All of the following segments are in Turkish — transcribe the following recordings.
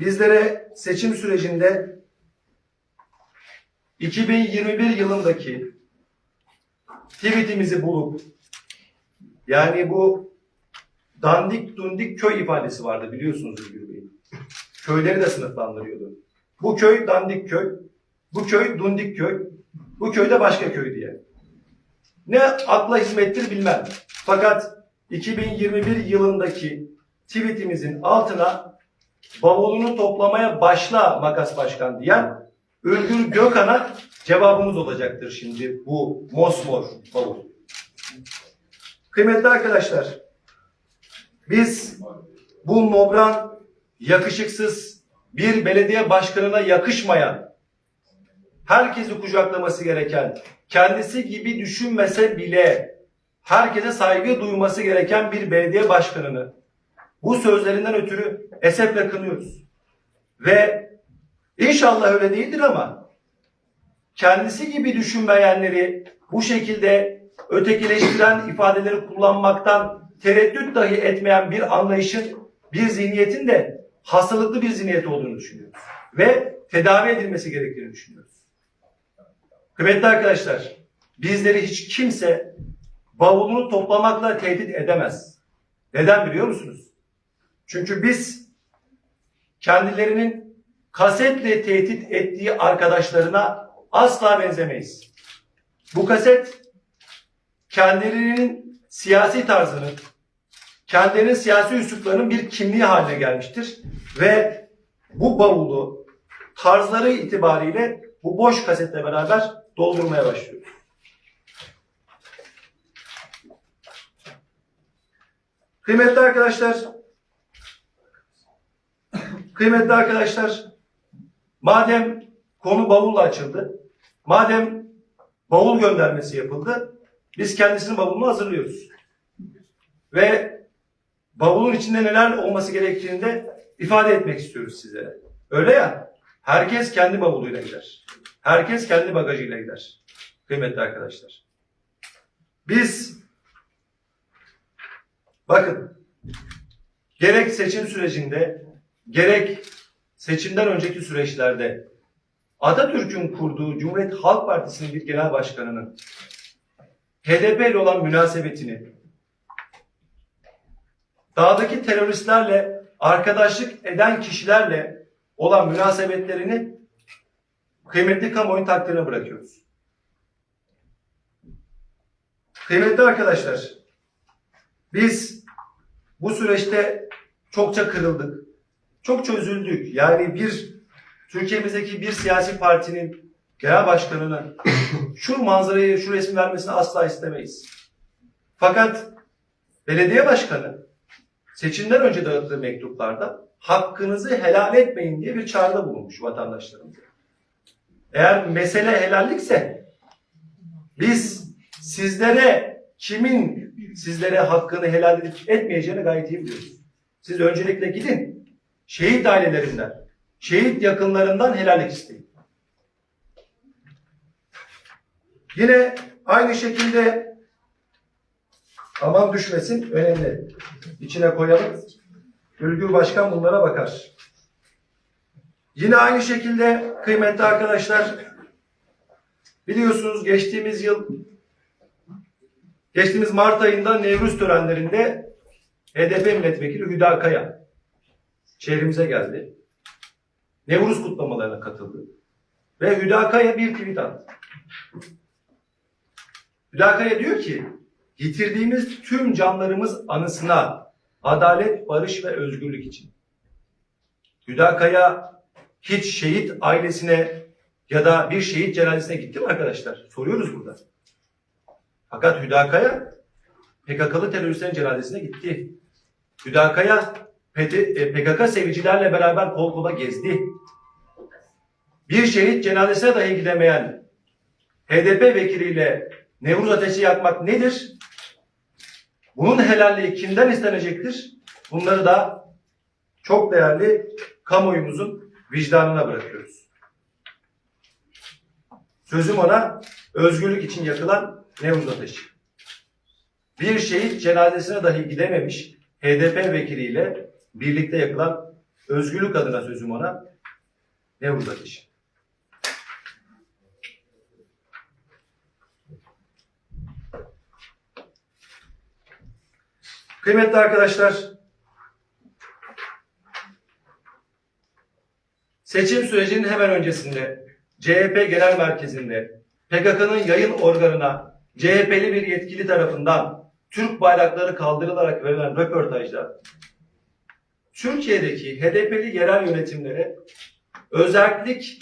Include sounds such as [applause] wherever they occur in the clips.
bizlere seçim sürecinde 2021 yılındaki tweetimizi bulup yani bu dandik dundik köy ifadesi vardı biliyorsunuz Özgür Bey. Köyleri de sınıflandırıyordu. Bu köy dandik köy, bu köy dundik köy, bu köy de başka köy diye. Ne akla hizmettir bilmem. Fakat 2021 yılındaki tweetimizin altına bavulunu toplamaya başla Makas Başkan diyen Ülgür Gökhan'a cevabımız olacaktır şimdi bu mosmor bavul. Kıymetli arkadaşlar, biz bu nobran, yakışıksız bir belediye başkanına yakışmayan, herkesi kucaklaması gereken, kendisi gibi düşünmese bile herkese saygı duyması gereken bir belediye başkanını bu sözlerinden ötürü esefle kınıyoruz. Ve inşallah öyle değildir ama kendisi gibi düşünmeyenleri bu şekilde ötekileştiren ifadeleri kullanmaktan tereddüt dahi etmeyen bir anlayışın, bir zihniyetin de hastalıklı bir zihniyet olduğunu düşünüyoruz. Ve tedavi edilmesi gerektiğini düşünüyoruz. Kıymetli arkadaşlar, bizleri hiç kimse bavulunu toplamakla tehdit edemez. Neden biliyor musunuz? Çünkü biz kendilerinin kasetle tehdit ettiği arkadaşlarına asla benzemeyiz. Bu kaset kendilerinin siyasi tarzını, kendilerinin siyasi üsluplarının bir kimliği haline gelmiştir. Ve bu bavulu tarzları itibariyle bu boş kasetle beraber doldurmaya başlıyoruz. Kıymetli arkadaşlar, kıymetli arkadaşlar, madem konu bavulla açıldı, madem bavul göndermesi yapıldı, biz kendisinin bavulunu hazırlıyoruz. Ve bavulun içinde neler olması gerektiğini de ifade etmek istiyoruz sizlere. Öyle ya, herkes kendi bavuluyla gider. Herkes kendi bagajıyla gider. Kıymetli arkadaşlar. Biz bakın gerek seçim sürecinde gerek seçimden önceki süreçlerde Atatürk'ün kurduğu Cumhuriyet Halk Partisi'nin bir genel başkanının HDP ile olan münasebetini dağdaki teröristlerle arkadaşlık eden kişilerle olan münasebetlerini kıymetli kamuoyu takdirine bırakıyoruz. Kıymetli arkadaşlar, biz bu süreçte çokça kırıldık. Çokça üzüldük. Yani bir Türkiye'mizdeki bir siyasi partinin genel başkanının [laughs] şu manzarayı, şu resmi vermesini asla istemeyiz. Fakat belediye başkanı seçimden önce dağıttığı mektuplarda hakkınızı helal etmeyin diye bir çağrıda bulunmuş vatandaşlarımıza. Eğer mesele helallikse biz sizlere kimin sizlere hakkını helal edip etmeyeceğini gayet iyi biliyoruz. Siz öncelikle gidin şehit ailelerinden, şehit yakınlarından helallik isteyin. Yine aynı şekilde aman düşmesin önemli. İçine koyalım. Ülgür Başkan bunlara bakar. Yine aynı şekilde kıymetli arkadaşlar biliyorsunuz geçtiğimiz yıl geçtiğimiz Mart ayında Nevruz törenlerinde HDP milletvekili Hüda Kaya şehrimize geldi. Nevruz kutlamalarına katıldı. Ve Hüda Kaya bir tweet attı. Hüda Kaya diyor ki yitirdiğimiz tüm canlarımız anısına adalet, barış ve özgürlük için. Hüda Kaya hiç şehit ailesine ya da bir şehit cenazesine gitti mi arkadaşlar? Soruyoruz burada. Fakat Hüda Kaya PKK'lı teröristlerin cenazesine gitti. Hüda Kaya PKK sevicilerle beraber kol kola gezdi. Bir şehit cenazesine dahi gidemeyen HDP vekiliyle Nevruz ateşi yakmak nedir? Bunun helalliği kimden istenecektir? Bunları da çok değerli kamuoyumuzun vicdanına bırakıyoruz. Sözüm ona özgürlük için yakılan Nevruz ateşi. Bir şehit cenazesine dahi gidememiş HDP vekiliyle birlikte yakılan özgürlük adına sözüm ona Nevruz Ateşi. Kıymetli arkadaşlar, seçim sürecinin hemen öncesinde CHP Genel Merkezi'nde PKK'nın yayın organına CHP'li bir yetkili tarafından Türk bayrakları kaldırılarak verilen röportajda Türkiye'deki HDP'li yerel yönetimlere özellik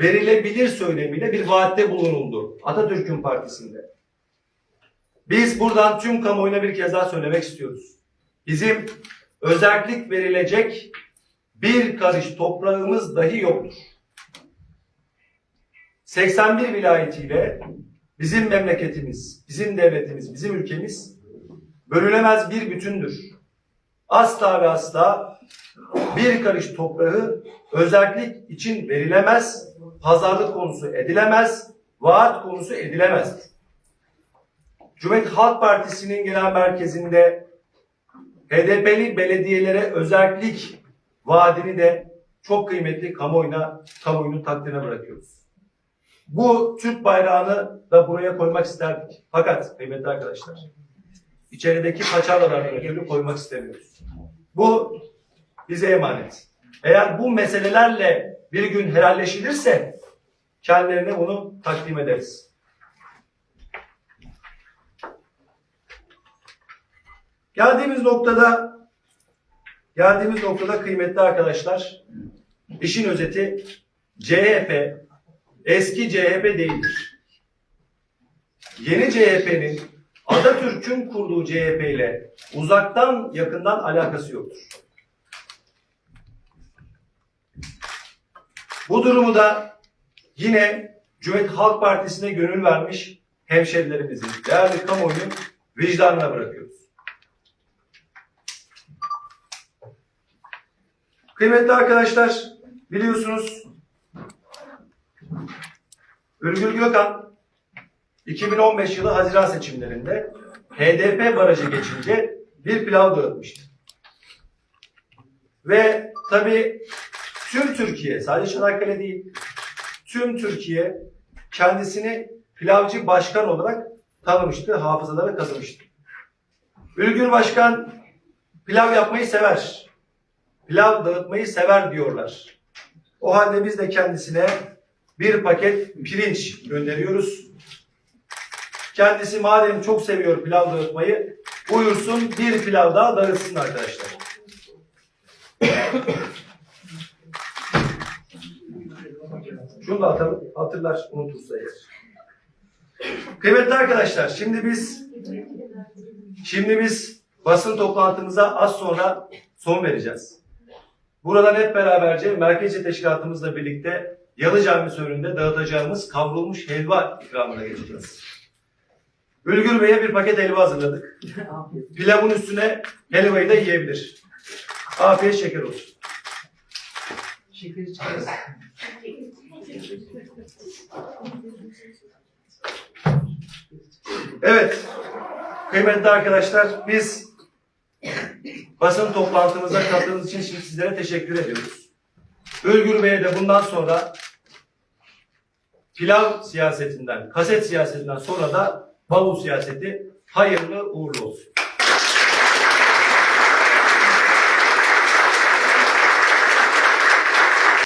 verilebilir söylemiyle bir vaatte bulunuldu Atatürk'ün partisinde. Biz buradan tüm kamuoyuna bir kez daha söylemek istiyoruz. Bizim özellik verilecek bir karış toprağımız dahi yoktur. 81 vilayetiyle bizim memleketimiz, bizim devletimiz, bizim ülkemiz bölünemez bir bütündür. Asla ve asla bir karış toprağı özellik için verilemez, pazarlık konusu edilemez, vaat konusu edilemez. Cumhuriyet Halk Partisi'nin genel merkezinde HDP'li belediyelere özellik vaadini de çok kıymetli kamuoyuna, kamuoyunun takdirine bırakıyoruz. Bu Türk bayrağını da buraya koymak isterdik. Fakat kıymetli arkadaşlar, içerideki paçavralardan ötürü koymak istemiyoruz. Bu bize emanet. Eğer bu meselelerle bir gün helalleşilirse kendilerine bunu takdim ederiz. Geldiğimiz noktada geldiğimiz noktada kıymetli arkadaşlar işin özeti CHP eski CHP değildir. Yeni CHP'nin Atatürk'ün kurduğu CHP ile uzaktan yakından alakası yoktur. Bu durumu da yine Cumhuriyet Halk Partisi'ne gönül vermiş hemşerilerimizin, değerli kamuoyunun vicdanına bırakıyoruz. Kıymetli arkadaşlar, biliyorsunuz Ülgür Gökhan 2015 yılı Haziran seçimlerinde HDP barajı geçince bir pilav dağıtmıştı. Ve tabii tüm Türkiye, sadece Çanakkale değil, tüm Türkiye kendisini pilavcı başkan olarak tanımıştı, hafızalara kazımıştı. Ülgür Başkan pilav yapmayı sever. Pilav dağıtmayı sever diyorlar. O halde biz de kendisine bir paket pirinç gönderiyoruz. Kendisi madem çok seviyor pilav dağıtmayı, buyursun bir pilav daha dağıtsın arkadaşlar. Şunu da atalım, hatırlar, unutursa eğer. Kıymetli arkadaşlar, şimdi biz şimdi biz basın toplantımıza az sonra son vereceğiz. Buradan hep beraberce merkezi teşkilatımızla birlikte Yalı Camisi önünde dağıtacağımız kavrulmuş helva ikramına geçeceğiz. Ülgür Bey'e bir paket helva hazırladık. Pilavın üstüne helvayı da yiyebilir. Afiyet şeker olsun. Şeker çıkarız. Evet, kıymetli arkadaşlar biz basın toplantımıza katıldığınız için şimdi sizlere teşekkür ediyoruz. Ülgür Bey'e de bundan sonra pilav siyasetinden, kaset siyasetinden sonra da bavul siyaseti hayırlı uğurlu olsun.